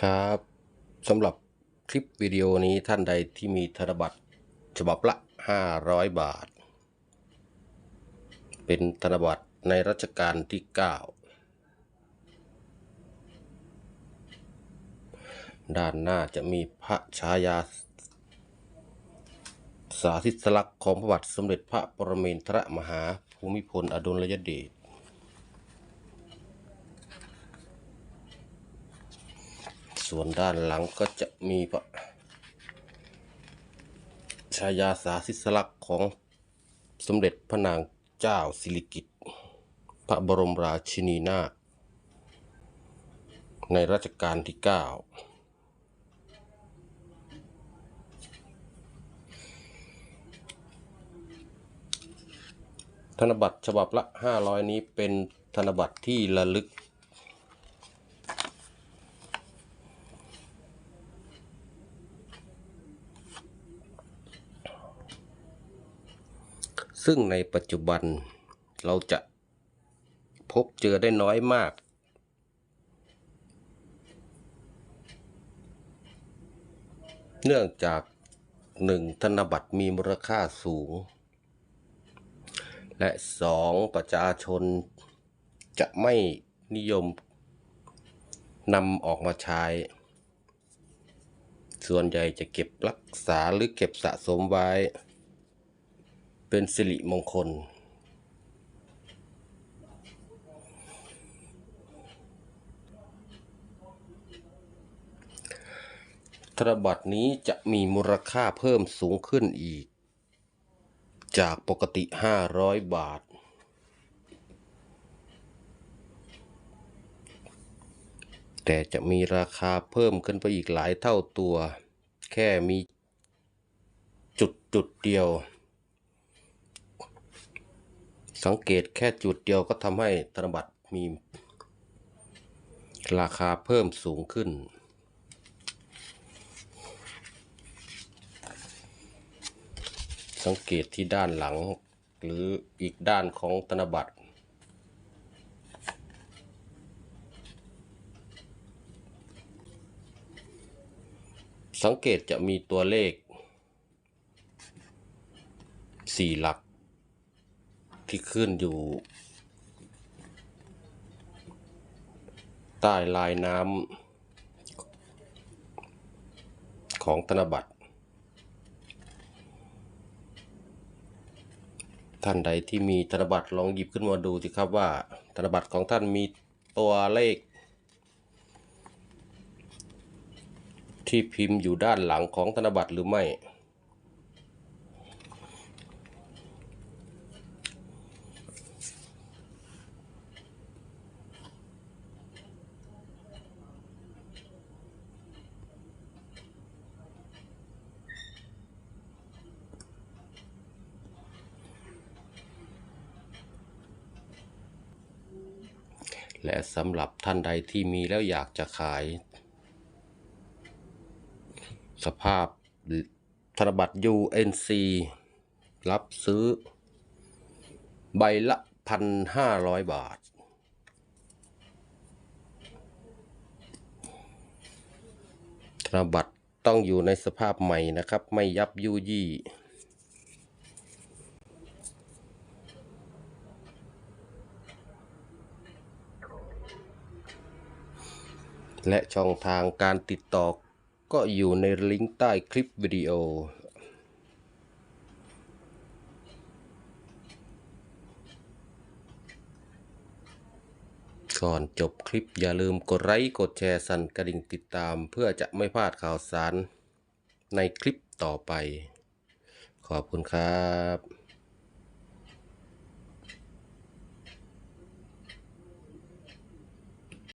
ครับสำหรับคลิปวิดีโอนี้ท่านใดที่มีธนบัตรฉบับละ 500 บาท เป็นธนบัตรในรัชกาลที่ 9 ด้านหน้าจะมีพระชายา สาธิสลักษณ์ของพระบาทสมเด็จพระปรเมนทรมหาภูมิพลอดุลยเดช ส่วนด้านหลังก็จะมีพระชายาสาธิสลักษณ์ของสมเด็จพระนางเจ้าสิริกิติ์พระบรมราชินีนาถในรัชกาลที่ 9 ธนบัตรฉบับละ 500 นี้เป็นธนบัตรที่ระลึก ซึ่งในปัจจุบันเราจะพบเจอได้น้อยมาก เนื่องจากหนึ่งธนบัตรมีมูลค่าสูง และสองประชาชนจะไม่นิยมนำออกมาใช้ ส่วนใหญ่จะเก็บรักษาหรือเก็บสะสมไว้ เป็นสิริมงคล ธนบัตรนี้จะมีมูลค่าเพิ่มสูงขึ้นอีก จากปกติ 500 บาท แต่จะมีราคาเพิ่มขึ้นไปอีกหลายเท่าตัว แค่มีจุดจุดเดียว สังเกตแค่จุดเดียวก็ทำให้ธนบัตรมีราคาเพิ่มสูงขึ้น สังเกตที่ด้านหลังหรืออีกด้านของธนบัตร สังเกตจะมีตัวเลขสี่หลัก ที่ขึ้นอยู่ ใต้ลายน้ำของธนบัตร ท่านใดที่มีธนบัตรลองหยิบขึ้นมาดูสิครับว่าธนบัตรของท่านมีตัวเลข ที่พิมพ์อยู่ด้านหลังของธนบัตรหรือไม่ และสำหรับท่านใดที่มีแล้วอยากจะขาย สภาพธนบัตร UNC รับซื้อ ใบละพันห้าร้อยบาท ธนบัตรต้องอยู่ในสภาพใหม่นะครับ ไม่ยับยุยี่ และช่องทางการติดต่อก็อยู่ในลิงก์ใต้คลิปวิดีโอ ก่อนจบคลิปอย่าลืมกดไลค์กดแชร์สั่นกระดิ่งติดตาม เพื่อจะไม่พลาดข่าวสารในคลิปต่อไป ขอบคุณครับ